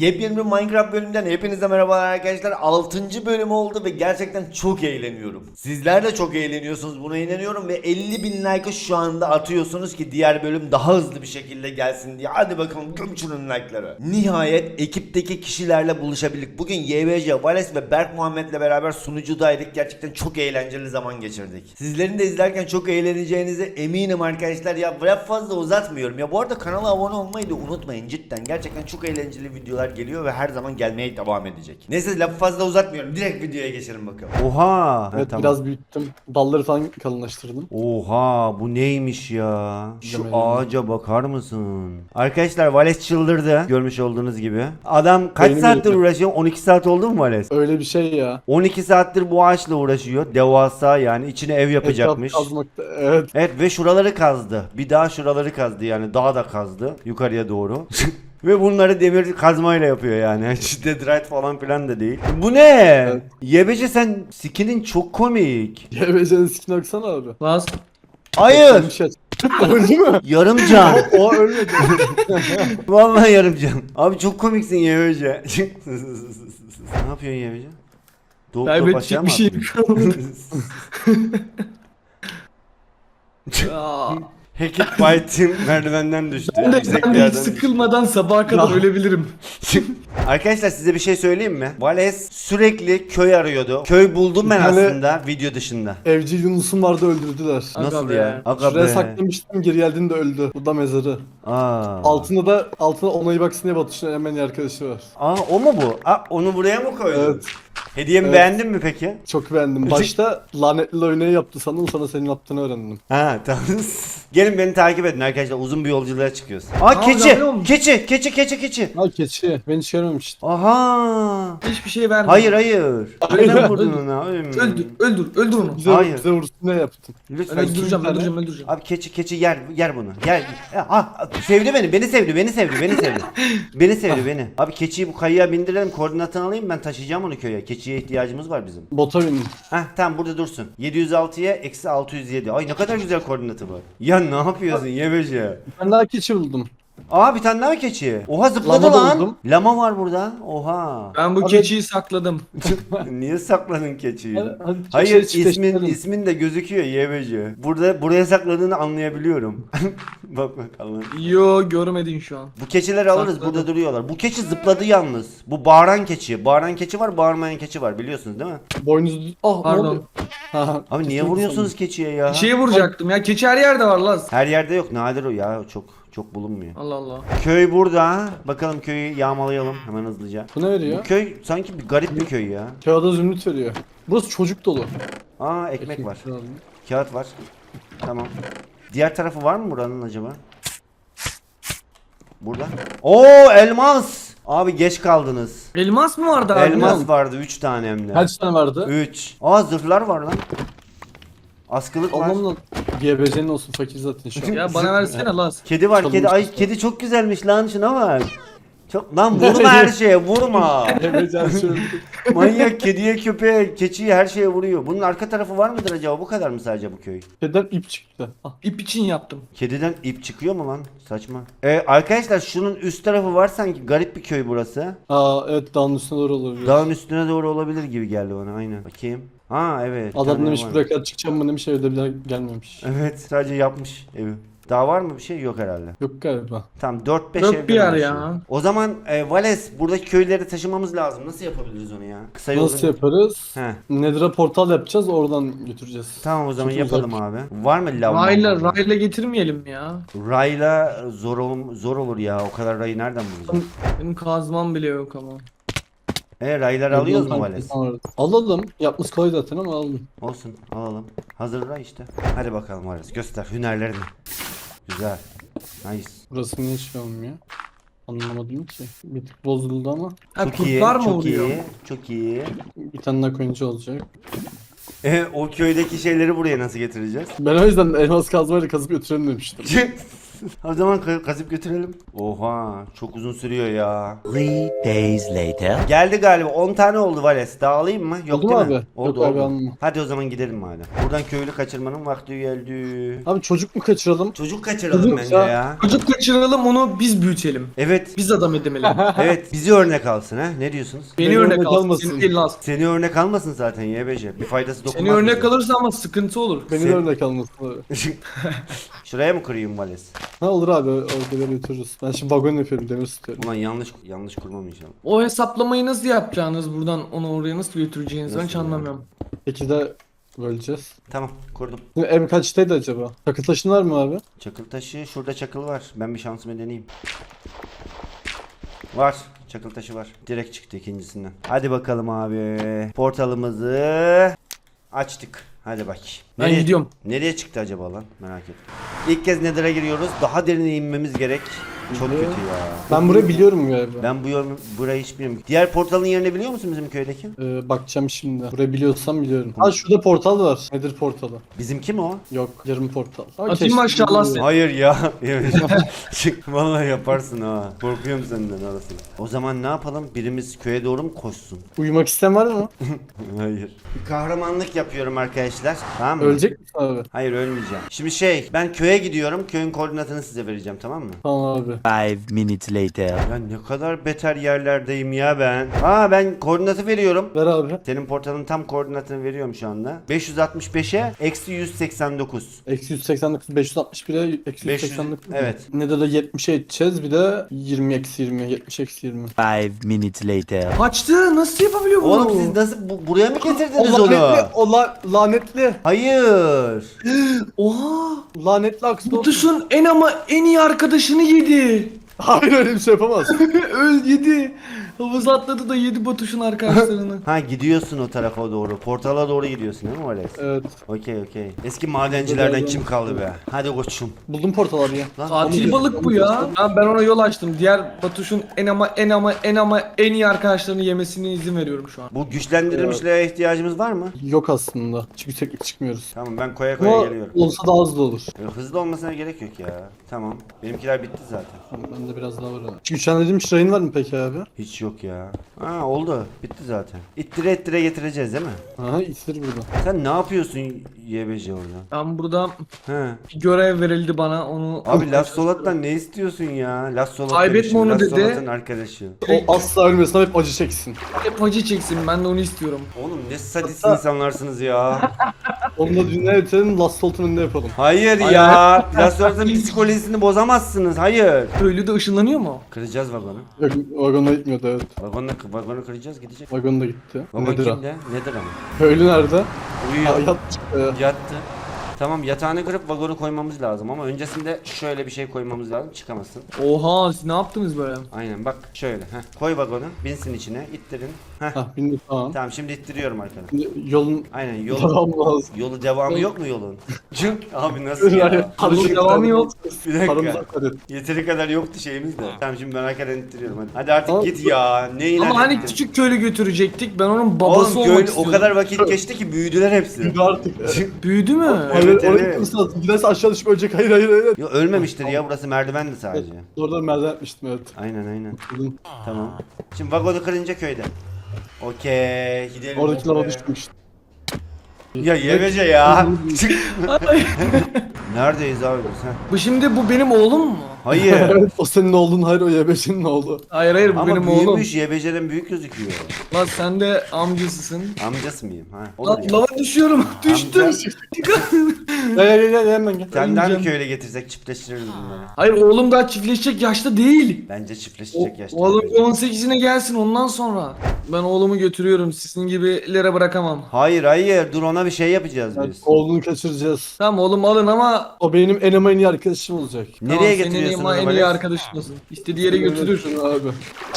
Yepyeni bir Minecraft bölümünden hepinize merhabalar arkadaşlar. 6. bölüm oldu ve gerçekten çok eğleniyorum. Sizler de çok eğleniyorsunuz buna inanıyorum ve 50 bin like'ı şu anda atıyorsunuz ki diğer bölüm daha hızlı bir şekilde gelsin diye. Hadi bakalım gömçürün like'ları. Nihayet ekipteki kişilerle buluşabildik. Bugün YBC, Vales ve Berk Muhammed'le beraber sunucudaydık. Gerçekten çok eğlenceli zaman geçirdik. Sizlerin de izlerken çok eğleneceğinize eminim arkadaşlar. Ya fazla uzatmıyorum. Ya bu arada kanala abone olmayı da unutmayın cidden. Gerçekten çok eğlenceli videolar geliyor ve her zaman gelmeye devam edecek. Neyse lafı fazla uzatmıyorum. Direkt videoya geçelim bakalım. Oha. Evet biraz büyüttüm. Dalları falan kalınlaştırdım. Oha bu neymiş ya? Şu Yemin ağaca bakar mısın? Arkadaşlar Vales çıldırdı görmüş olduğunuz gibi. Adam kaç Benim saattir elimde. uğraşıyor? 12 saat oldu mu Vales? Öyle bir şey ya. 12 saattir bu ağaçla uğraşıyor. Devasa yani içine ev yapacakmış. Etraf kazmakta. Evet. Evet ve şuraları kazdı. Bir daha şuraları kazdı yani daha da kazdı yukarıya doğru. ve bunları demir kazmayla yapıyor yani. Deadrite falan filan da değil. Bu ne? Yebece sen skinin çok komik. YBC'nin skin baksana abi. Laz. Hayır. Bir şey. Öldü mü? Yarım can. O ölmedi. Vallahi yarım can. Abi çok komiksin Yebece. ne yapıyorsun Yebece? Doğup Kaybedecek mı bir şey. Hackett White'in merdivenden düştü. ben de, Yüksek ben bir de hiç yerden düştü. sıkılmadan sabaha kadar ölebilirim. Arkadaşlar size bir şey söyleyeyim mi? Vales sürekli köy arıyordu. Köy buldum ben Bir tane- aslında video dışında. Evci Yunus'um vardı öldürdüler. Aga Nasıl be. ya? Aga Şuraya be. saklamıştım geri geldiğinde öldü. Bu da mezarı. Aa. Altında da altına onayı baksın diye Batuş'un hemen arkadaşı var. Aa o mu bu? Aa onu buraya mı koydun? Evet. Hediyemi Evet. beğendin mi peki? Çok beğendim. Başta lanetli oynayı yaptı sandım sonra senin yaptığını öğrendim. Ha tamam. Gelin beni takip edin arkadaşlar. Uzun bir yolculuğa çıkıyoruz. Aa Aa, keçi. olmuş. Keçi, keçi, keçi, keçi. Ha keçi. Ben hiç. Aha. Hiçbir şey verme. Hayır hayır. Hayır. Neden vurdun ona? Hmm. Öldür, öldür, öldür onu. Bize, Hayır. bize vursun ne yaptın? Lütfen. Öldüreceğim, öldüreceğim, öldüreceğim. Abi keçi keçi yer yer bunu. Yer. Ah sevdi beni. Beni sevdi. Beni sevdi. Beni sevdi. beni sevdi beni. Abi keçiyi bu kayaya bindirelim. Koordinatını alayım ben taşıyacağım onu köye. Keçiye ihtiyacımız var bizim. Bota bindim. Heh tamam burada dursun. 706'ya eksi 607. Ay ne kadar güzel koordinatı var. Ya ne yapıyorsun yebece? Ben daha keçi buldum. Aa bir tane daha mı keçi? Oha zıpladı Lama lan. buldum. Lama var burada. Oha. Ben bu Abi- keçiyi sakladım. Niye sakladın keçiyi? Hadi, hadi Hayır keçileri ismin çiftleştirelim. ismin de gözüküyor yebece. Burada buraya sakladığını anlayabiliyorum. bak bak Allah'ım. Yo görmedin şu an. Bu keçileri alırız Sakladım. burada duruyorlar. Bu keçi zıpladı yalnız. Bu bağıran keçi. Bağıran keçi var bağırmayan keçi var biliyorsunuz değil mi? Boynuzlu... Ah Pardon. Ha, Abi niye vuruyorsunuz keçiye ya? Şeye vuracaktım ya. Keçi her yerde var Laz. Her yerde yok nadir o ya çok çok bulunmuyor. Allah Allah. Köy burada. Bakalım köyü yağmalayalım hemen hızlıca. Bu ne veriyor? Bu köy sanki bir garip bir köy ya. Kağıda zümrüt veriyor. Burası çocuk dolu. Aa ekmek var. Kağıt var. Tamam. Diğer tarafı var mı buranın acaba? Burada. Oo elmas. Abi geç kaldınız. Elmas mı vardı abi? Elmas vardı 3 tane hem de. Kaç tane vardı? 3. Aa zırhlar var lan. Askılık var. Allah'ım lan. GBC'nin olsun fakir zaten şu an. Ya bana versene Laz. Kedi var kedi. Ay kedi çok güzelmiş lan şuna bak. Çok lan vurma her şeye vurma. Manyak kediye köpeğe keçiye her şeye vuruyor. Bunun arka tarafı var mıdır acaba? Bu kadar mı sadece bu köy? Kediden ip çıktı. Ah. İp için yaptım. Kediden ip çıkıyor mu lan? Saçma. Ee, arkadaşlar şunun üst tarafı var sanki garip bir köy burası. Aa evet dağın üstüne doğru olabilir. Dağın üstüne doğru olabilir gibi geldi bana aynen. Bakayım. Ha evet. bir Adam tane demiş var. buraya çıkacağım mı demiş evde bile gelmemiş. Evet sadece yapmış evi. Daha var mı bir şey? Yok herhalde. Yok galiba. Tamam 4-5 Yok bir yer ya. O zaman e, Vales buradaki köyleri taşımamız lazım. Nasıl yapabiliriz onu ya? Kısa yolu. Nasıl yaparız? He. Nedir'a portal yapacağız oradan götüreceğiz. Tamam o zaman Çok yapalım uzak. abi. Var mı lav? Rayla, rayla getirmeyelim ya. Rayla zor, ol- zor olur ya. O kadar rayı nereden bulacağız? Benim kazmam bile yok ama. E rayları alıyoruz mu Vales? Alalım. Yapması kolay zaten ama alalım. Olsun alalım. Hazır ray işte. Hadi bakalım Vales göster hünerlerini. Güzel. Nice. Burası niye şey olmuyor? Anlamadım ki. Bir tık bozuldu ama. Ha, Çok iyi, mı çok vuruyor? iyi, çok iyi. Bir tane daha koyunca olacak. E, o köydeki şeyleri buraya nasıl getireceğiz? Ben o yüzden elmas kazmayla kazıp götürelim demiştim. o zaman ka- kazıp götürelim. Oha çok uzun sürüyor ya. Three days later. Geldi galiba 10 tane oldu Vales. Dağılayım mı? Yok Oldu değil mu mi? abi? Oldu Yok abi, oldu. alma. Hadi o zaman gidelim madem. Buradan köylü kaçırmanın vakti geldi. Abi çocuk mu kaçıralım? Çocuk kaçıralım Çocuk bence ya. ya. Çocuk kaçıralım onu biz büyütelim. Evet. Biz adam edemelim. evet bizi örnek alsın ha. Ne diyorsunuz? Beni Beni örnek örnek alsın. almasın. Seni değil alsın. Seni örnek almasın zaten YBC. Bir faydası dokunmaz. Seni örnek bize. alırsa ama sıkıntı olur. Beni Sen- de örnek almasın abi. Şuraya mı kırayım Vales? Ha olur abi orada götürürüz. Ben şimdi vagon yapıyorum demir istiyorum. Ulan yanlış yanlış kurmam inşallah. O hesaplamayı nasıl yapacağınız buradan onu oraya nasıl götüreceğinizi ben hiç Nasıl yani? anlamıyorum. Peki de böleceğiz. Tamam kurdum. Şimdi ev kaçtaydı acaba? Takı taşın var mı abi? Çakıl taşı şurada çakıl var. Ben bir şansımı deneyeyim. Var. Çakıl taşı var. Direkt çıktı ikincisinden. Hadi bakalım abi. Portalımızı açtık. Hadi bak. Ben gidiyorum. Nereye çıktı acaba lan? Merak ettim. İlk kez Nether'a giriyoruz. Daha derine inmemiz gerek. Çok kötü ya. Ben burayı biliyorum galiba. Ben bu yorum, burayı hiç bilmiyorum. Diğer portalın yerini biliyor musun bizim köydeki? Ee, bakacağım şimdi. Burayı biliyorsam biliyorum. Ha şurada portal var. Nedir portalı? Bizimki mi o? Yok yarım portal. Ha, Atayım keşke mı aşağı lan biliyorum. seni? Hayır ya. Çık vallahi yaparsın ha. Korkuyorum senden arasında. O zaman ne yapalım? Birimiz köye doğru mu koşsun? Uyumak isteyen var mı? Hayır. Bir kahramanlık yapıyorum arkadaşlar. Tamam mı? Ölecek misin abi? Hayır ölmeyeceğim. Şimdi şey ben köye gidiyorum. Köyün koordinatını size vereceğim tamam mı? Tamam abi. Five minutes later. Ya ne kadar beter yerlerdeyim ya ben. Aa ben koordinatı veriyorum. Ver abi. Senin portalın tam koordinatını veriyorum şu anda. 565'e eksi 189. Eksi 189, 561'e eksi 500 189. evet. Ne de 70'e edeceğiz bir de 20 eksi 20, 70 eksi 20. Five minutes later. Kaçtı nasıl yapabiliyor bunu? Oğlum siz nasıl bu- buraya mı getirdiniz O onu? lanetli, o la- lanetli, Hayır. Oha! lanetli aksın. Mutlusun en ama en iyi arkadaşını yedi. Hayır öyle bir şey yapamaz. Öl yedi. Havuza atladı da yedi Batuş'un arkadaşlarını. Ha gidiyorsun o tarafa doğru. Portala doğru gidiyorsun değil mi Alex? evet. Okey okey. Eski madencilerden kim kaldı be? Hadi koçum. Buldum portal abi ya. Lan Tatil balık bu ya. Ha, ben ona yol açtım. Diğer Batuş'un en ama en ama en ama en iyi arkadaşlarını yemesine izin veriyorum şu an. bu güçlendirilmişlere ihtiyacımız var mı? Yok aslında. Çünkü yükseklik çıkmıyoruz. Tamam ben koya koya Ama geliyorum. olsa daha hızlı olur. Ya, Hızlı olmasına gerek yok ya. Tamam. Benimkiler bitti zaten. Tamam, bende biraz daha var abi. Güçlendirdiğim şırayın var mı peki abi? Hiç yok ya. Ha oldu. Bitti zaten. İttire ittire getireceğiz değil mi? Aha itir burada. Sen ne yapıyorsun YBC orada? Ben burada He. bir görev verildi bana. Onu Abi Las Solat'tan ne istiyorsun ya? Las Solat Kaybetme demişim, onu Las dedi. Solat'ın arkadaşı. O asla ölmesin hep acı çeksin. hep acı çeksin. Ben de onu istiyorum. Oğlum ne sadist insanlarsınız ya. Onunla dünya bitirelim Last Salt'ın önünde yapalım. Hayır ya. Las Solat'ın psikolojisini bozamazsınız. Hayır. Köylü de ışınlanıyor mu? Kıracağız vagonu. Yok vagona gitmiyordu evet. Vagonu, vagonu kıracağız gidecek. Vagon da gitti. Vagon Nedir o? kimde? Nedir ama? Köylü nerede? Uyuyor. Hayat çıktı. Yattı. Tamam yatağını kırıp vagonu koymamız lazım ama öncesinde şöyle bir şey koymamız lazım çıkamasın. Oha siz ne yaptınız böyle? Aynen bak şöyle. Heh. Koy vagonu binsin içine ittirin. Heh. Hah bindik tamam. Tamam şimdi ittiriyorum. Şimdi yolun Aynen yolu, devam lazım. yolu devamı yok mu yolun? Abi nasıl ya? Yolun devamı yok. Bir dakika. Yeteri kadar yoktu şeyimiz de. Tamam şimdi ben arkadan ittiriyorum hadi. Hadi artık git ya. Ne? Ama hani küçük köylü götürecektik. Ben onun babası Oğlum olmak köylü o kadar vakit geçti ki büyüdüler hepsi. Şimdi artık. Büyüdü mü? Hayır Evet, oraya evet. lazım. Giderse aşağı düşüp ölecek. Hayır hayır hayır. Yo ölmemiştir ya burası merdivendi sadece. Oradan merdiven yapmıştım evet. Aynen aynen. Tamam. Şimdi vagonu kırınca köyde. Okey gidelim. Oradaki lava düşmüş. Ya yemece ya. Neredeyiz abi biz ha? bu şimdi bu benim oğlum mu? Hayır. O senin oğlun hayır o YBC'nin oğlu. Hayır hayır bu Ama benim oğlum. büyümüş YBC'den büyük gözüküyor. Lan sen de amcasısın. Amcası mıyım ha? Olur Lan ya. lava düşüyorum. Düştüm. Gel gel gel hemen gel. Sen daha bir Öleceğim. köyle getirsek çiftleştiririz bunları. Hayır oğlum daha çiftleşecek yaşta değil. Bence O, çiftleşecek yaşta. oğlum 18'ine gelsin ondan sonra. Ben oğlumu götürüyorum. Sizin gibilere bırakamam. Hayır hayır dur ona bir şey yapacağız Yani biz. oğlunu kaçıracağız. Tamam oğlum alın ama O benim en ama en iyi arkadaşım olacak. Nereye tamam, getiriyorsun senin en iyi arabayı? arkadaşın olsun. İstediği yere götürür. Abi.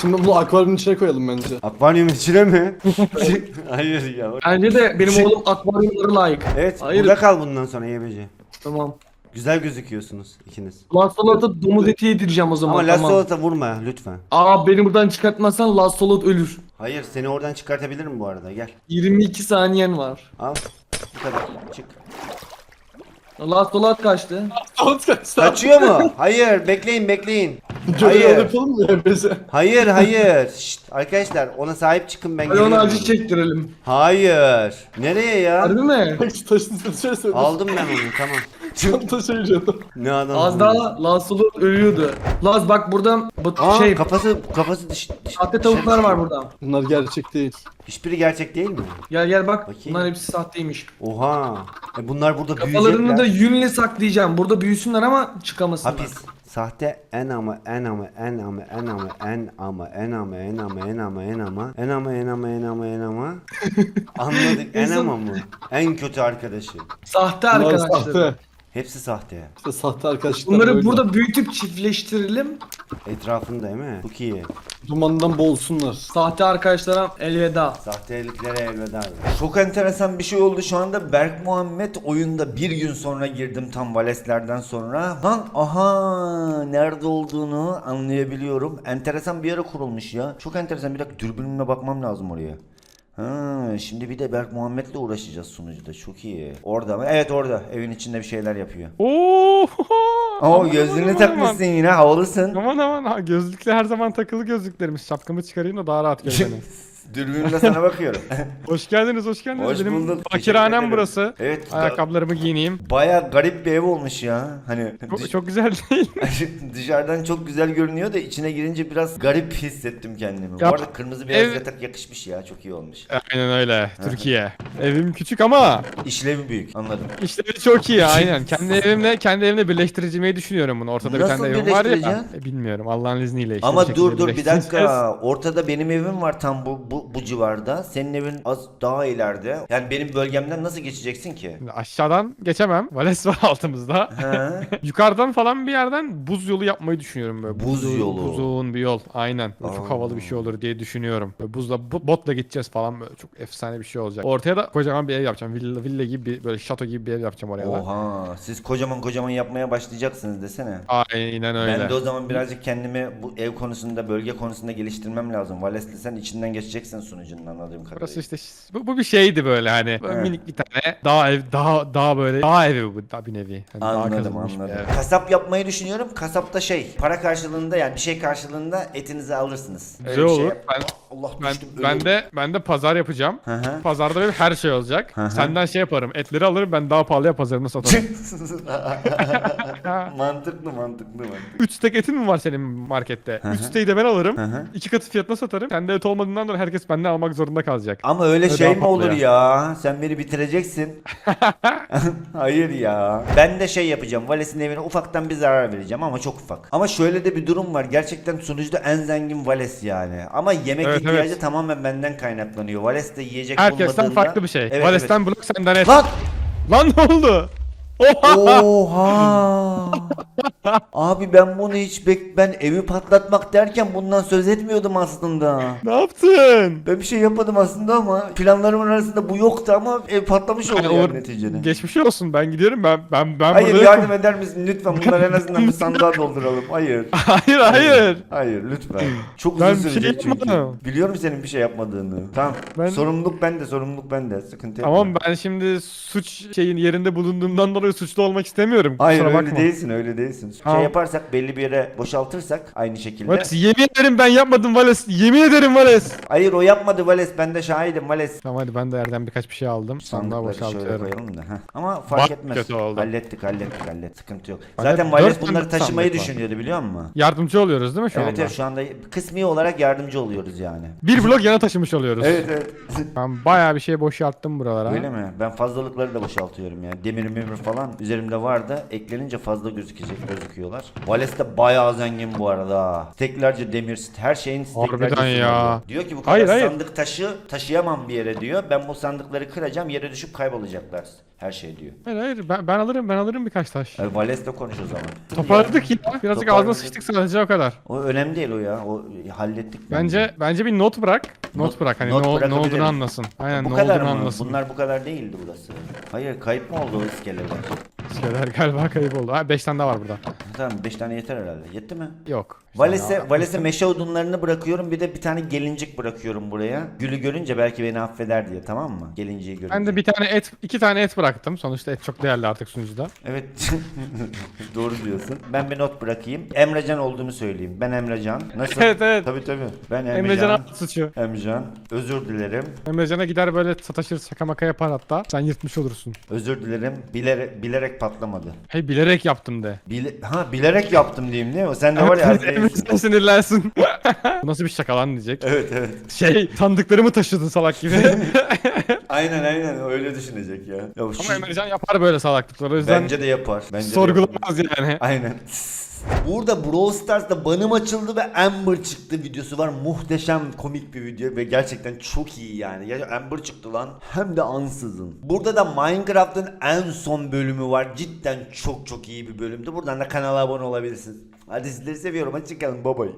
Şimdi bunu akvaryumun içine koyalım bence. Akvaryum içine mi? hayır ya. Bence de benim Şey- oğlum akvaryumlara layık. Evet Hayır. burada kal bundan sonra YBC. Tamam. Güzel gözüküyorsunuz ikiniz. Last Solot'a domuz eti yedireceğim o zaman. Ama Las tamam. Solat'a vurma lütfen. Aa beni buradan çıkartmazsan Last Solot ölür. Hayır seni oradan çıkartabilirim bu arada gel. 22 saniyen var. Al. Bu kadar. Çık. Last Dolat kaçtı. Kaçıyor mu? Hayır bekleyin bekleyin. Hayır. yapalım mı? Hayır hayır. Şşt, arkadaşlar ona sahip çıkın ben Hadi onu geliyorum. acı çektirelim. Hayır. Nereye ya? Harbi mi? Söyle. Aldım ben onu tamam. Tam taşıyacaktım. Ne adam? Az daha Dolat ölüyordu. Laz bak burada bu Aa, şey kafası kafası dış, dış sahte tavuklar var burada. Bunlar gerçek değil. Hiçbiri gerçek değil mi? Gel gel bak. Bakayım. Bunlar hepsi sahteymiş. Oha. E bunlar burada Kafalarını da büyüyecekler. yünle saklayacağım. Burada büyüsünler ama çıkamasınlar. Hapis. Sahte en ama en ama en ama en ama en ama en ama en ama en ama en ama en ama en ama en ama en ama Anladık en ama mı? En kötü arkadaşı. Sahte Bunlar arkadaşlar. sahte. Hepsi sahte. İşte sahte arkadaşlar Bunları böyle. burada büyütüp çiftleştirelim. Etrafında değil mi? Çok iyi. Dumandan boğulsunlar. Sahte arkadaşlara elveda. Sahteliklere elveda. Çok enteresan bir şey oldu şu anda. Berk Muhammed oyunda bir gün sonra girdim tam Valeslerden sonra. Lan aha nerede olduğunu anlayabiliyorum. Enteresan bir yere kurulmuş ya. Çok enteresan bir dakika dürbünümle bakmam lazım oraya. Ha, şimdi bir de Berk Muhammed'le uğraşacağız sunucuda. Çok iyi. Orada mı? Evet orada. Evin içinde bir şeyler yapıyor. Oo! Oo gözlüğünü takmışsın yine havalısın. Aman aman ha, gözlükle her zaman takılı gözlüklerimiz. Şapkamı çıkarayım da daha rahat gör beni. Dürbünle sana bakıyorum. hoş geldiniz, hoş geldiniz. Hoş Benim bulduk, fakirhanem burası. Evet. da- Ayakkabılarımı giyineyim. Baya garip bir ev olmuş ya. Hani Çok, çok güzel değil. Dışarıdan çok güzel görünüyor da içine girince biraz garip hissettim kendimi. Ya, Bu arada kırmızı beyaz ev- yatak yakışmış ya. Çok iyi olmuş. Aynen öyle. Türkiye. Evim küçük ama İşlevi büyük. Anladım. işleri çok iyi aynen. Kendi evimle kendi evimle birleştireceğimi düşünüyorum bunu. Ortada bir Nasıl tane evim var ya. birleştireceksin? E, bilmiyorum Allah'ın izniyle işte. Ama şekilde dur dur bir birleştireceğiz. dakika. Ortada benim evim var tam bu, bu bu civarda. Senin evin az daha ileride. Yani benim bölgemden nasıl geçeceksin ki? Şimdi Aşağıdan geçemem. Vales var altımızda. He? Yukarıdan falan bir yerden buz yolu yapmayı düşünüyorum böyle. Buz yolu. Uzun bir yol. Aynen. Aa. çok havalı bir şey olur diye düşünüyorum. Böyle buzla bu- botla gideceğiz falan böyle çok efsane bir şey olacak. Ortaya da kocaman bir ev yapacağım. Villa, villa gibi bir, böyle şato gibi bir ev yapacağım oraya da. Oha. Siz kocaman kocaman yapmaya başlayacaksınız desene. Aynen öyle. Ben de o zaman birazcık kendimi bu ev konusunda, bölge konusunda geliştirmem lazım. Valesli sen içinden geçeceksin sunucunun anladığım kadarıyla. Burası işte bu, bu bir şeydi böyle hani böyle minik bir tane dağ ev daha daha böyle dağ evi bu da bir nevi. Hani dağa Anladım anladım. ev. Kasap yapmayı düşünüyorum. Kasapta şey para karşılığında yani bir şey karşılığında etinizi alırsınız. Öyle Güzel bir şey olur. yap- Ben, Allah ben, düştüm, ben de ben de pazar yapacağım. Hı hı. Pazarda benim her şey olacak. Hı hı. Senden şey yaparım. Etleri alırım ben daha pahalıya pazarına satarım. mantıklı mantıklı mantıklı. 3 stek etin mi var senin markette? Hı hı. 3 steği de ben alırım. Hı hı. 2 katı fiyatına satarım. Sende et olmadığından dolayı herkes benden almak zorunda kalacak. Ama öyle Öyle şey mi olur pahalı ya? Sen beni bitireceksin. Hayır ya. Ben de şey yapacağım. Vales'in evine ufaktan bir zarar vereceğim ama çok ufak. Ama şöyle de bir durum var. Gerçekten sunucuda en zengin Vales yani. Ama yemek Evet, ihtiyacı evet. tamamen benden kaynaklanıyor. Vales de yiyecek Herkesten bulmadığında... farklı bir şey. Evet, Vales'ten blok senden et. evet. Lan ne oldu? Oha! Abi ben bunu hiç bek ben evi patlatmak derken bundan söz etmiyordum aslında. ne yaptın? Ben bir şey yapmadım aslında ama planlarımın arasında bu yoktu ama ev patlamış oldu Yani yani neticede. Geçmiş olsun ben gidiyorum ben ben ben Hayır burada yardım eder misin lütfen bunları en azından bir sandığa dolduralım. Hayır. Hayır hayır. Hayır lütfen. Çok Ben uzun bir şey sürecek çünkü. yapmadım. Biliyorum senin bir şey yapmadığını. Tamam. Ben- Sorumluluk bende, sorumluluk bende. Sıkıntı yok. Tamam ben şimdi suç şeyin yerinde bulunduğumdan dolayı suçlu olmak istemiyorum. Hayır Kusura öyle bakma. değilsin, öyle değilsin. Tamam. Şey yaparsak belli bir yere boşaltırsak aynı şekilde. Vales yemin ederim ben yapmadım Vales. Yemin ederim Vales. Hayır o yapmadı Vales. Ben de şahidim Vales. Tamam hadi ben de yerden birkaç bir şey aldım. Sandığa Sandıkları şöyle boşaltıyorum. koyalım da. heh. Ama fark Bak, etmez. kötü oldu. Hallettik, hallettik, hallettik. Sıkıntı yok. Bende Zaten Vales bunları taşımayı sandık var. düşünüyordu biliyor musun? Yardımcı oluyoruz değil mi şu evet anda? evet şu anda kısmi olarak yardımcı oluyoruz yani. Bir blok yana taşımış oluyoruz. Evet evet. Ben bayağı bir şey boşalttım buralara. Öyle mi? Ben fazlalıkları da boşaltıyorum yani. Demir memir falan üzerimde vardı. Eklenince fazla gözükecek gözüküyorlar. Vales de bayağı zengin bu arada. Steklerce demir, her şeyin steklerce Harbiden ya. var. Diyor ki bu kadar Hayır, hayır. sandık taşı taşıyamam bir yere diyor. Ben bu sandıkları kıracağım yere düşüp kaybolacaklar. Her şey diyor. Hayır hayır ben, ben alırım ben alırım birkaç taş. Yani Vales'le konuş o zaman. Toparladık ya. Birazcık Toparladık. ağzına sıçtık sadece o kadar. O önemli değil o ya. O hallettik. Bence bence bir not bırak. Not, Not- bırak hani not ne, ol- ne bırakabiliriz. olduğunu anlasın. Aynen bu ne kadar olduğunu mı? anlasın. Bunlar bu kadar değildi burası. Hayır kayıp mı oldu o iskeleler? Şeyler galiba kayıp oldu. Ha 5 tane daha var burada. Tamam 5 tane yeter herhalde. Yetti mi? Yok. Valese, Valese meşe odunlarını bırakıyorum. Bir de bir tane gelincik bırakıyorum buraya. Gülü görünce belki beni affeder diye tamam mı? Gelinciyi görünce. Ben de bir tane et, iki tane et bıraktım. Sonuçta et çok değerli artık sunucuda. Evet. Doğru diyorsun. Ben bir not bırakayım. Emrecan olduğumu söyleyeyim. Ben Emrecan. Nasıl? Evet, evet. Tabii tabii. Ben Emrecan Emrecan. at suçu. Emrecan. Özür dilerim. Emrecan'a gider böyle sataşır şaka maka yapar hatta. Sen yırtmış olursun. Özür dilerim. Bilerek, bilerek patlamadı. Hey bilerek yaptım de. Bile, ha bilerek yaptım diyeyim değil mi? Sen de var ya. Emrecan sinirlensin. Bu nasıl bir şaka lan diyecek. evet evet. Şey sandıkları mı taşıdın salak gibi. Aynen aynen öyle düşünecek ya. ya Ama şu- Emrecan yapar böyle salaklıkları. O yüzden bence de yapar. Bence de yapar. sorgulamaz yani. Aynen. Burada Brawl Stars'ta banım açıldı ve Amber çıktı videosu var. Muhteşem komik bir video ve gerçekten çok iyi yani. Ya Amber çıktı lan. Hem de ansızın. Burada da Minecraft'ın en son bölümü var. Cidden çok çok iyi bir bölümdü. Buradan da kanala abone olabilirsiniz. Hadi sizleri seviyorum. Hadi çıkalım. Bye bye.